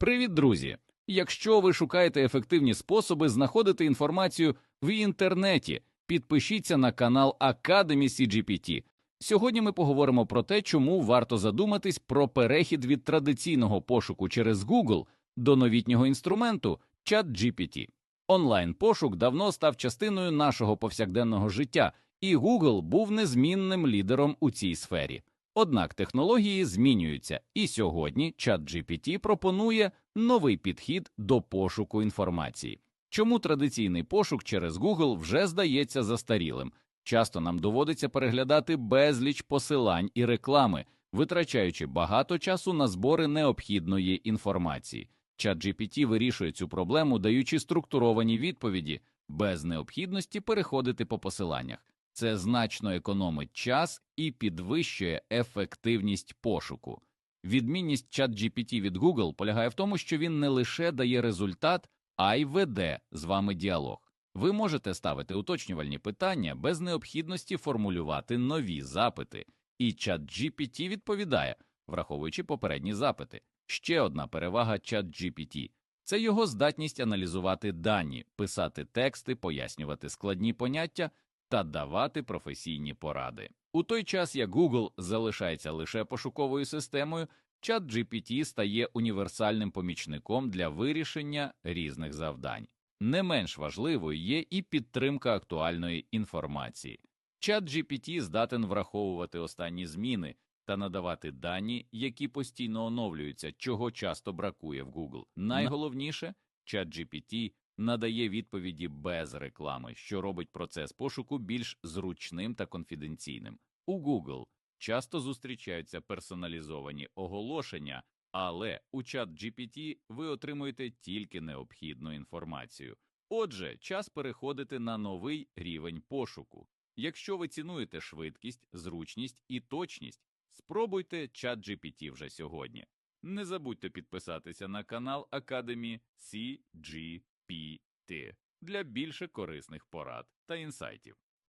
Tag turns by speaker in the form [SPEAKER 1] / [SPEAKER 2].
[SPEAKER 1] Привіт, друзі! Якщо ви шукаєте ефективні способи знаходити інформацію в інтернеті, підпишіться на канал Academy CGPT. Сьогодні ми поговоримо про те, чому варто задуматись про перехід від традиційного пошуку через Google до новітнього інструменту ChatGPT. Онлайн-пошук давно став частиною нашого повсякденного життя, і Google був незмінним лідером у цій сфері. Однак технології змінюються, і сьогодні ChatGPT пропонує новий підхід до пошуку інформації. Чому традиційний пошук через Google вже здається застарілим? Часто нам доводиться переглядати безліч посилань і реклами, витрачаючи багато часу на збори необхідної інформації. ChatGPT вирішує цю проблему, даючи структуровані відповіді без необхідності переходити по посиланнях. Це значно економить час і підвищує ефективність пошуку. Відмінність ChatGPT від Google полягає в тому, що він не лише дає результат, а й веде з вами діалог. Ви можете ставити уточнювальні питання без необхідності формулювати нові запити, і ChatGPT відповідає, враховуючи попередні запити. Ще одна перевага ChatGPT – це його здатність аналізувати дані, писати тексти, пояснювати складні поняття та давати професійні поради. У той час як Google залишається лише пошуковою системою, ChatGPT стає універсальним помічником для вирішення різних завдань. Не менш важливою є і підтримка актуальної інформації. ChatGPT здатен враховувати останні зміни та надавати дані, які постійно оновлюються, чого часто бракує в Google. Найголовніше, ChatGPT надає відповіді без реклами, що робить процес пошуку більш зручним та конфіденційним. У Google часто зустрічаються персоналізовані оголошення, але у ChatGPT ви отримуєте тільки необхідну інформацію. Отже, час переходити на новий рівень пошуку. Якщо ви цінуєте швидкість, зручність і точність, спробуйте ChatGPT вже сьогодні. Не забудьте підписатися на канал Academy CGPT для більше корисних порад та інсайтів.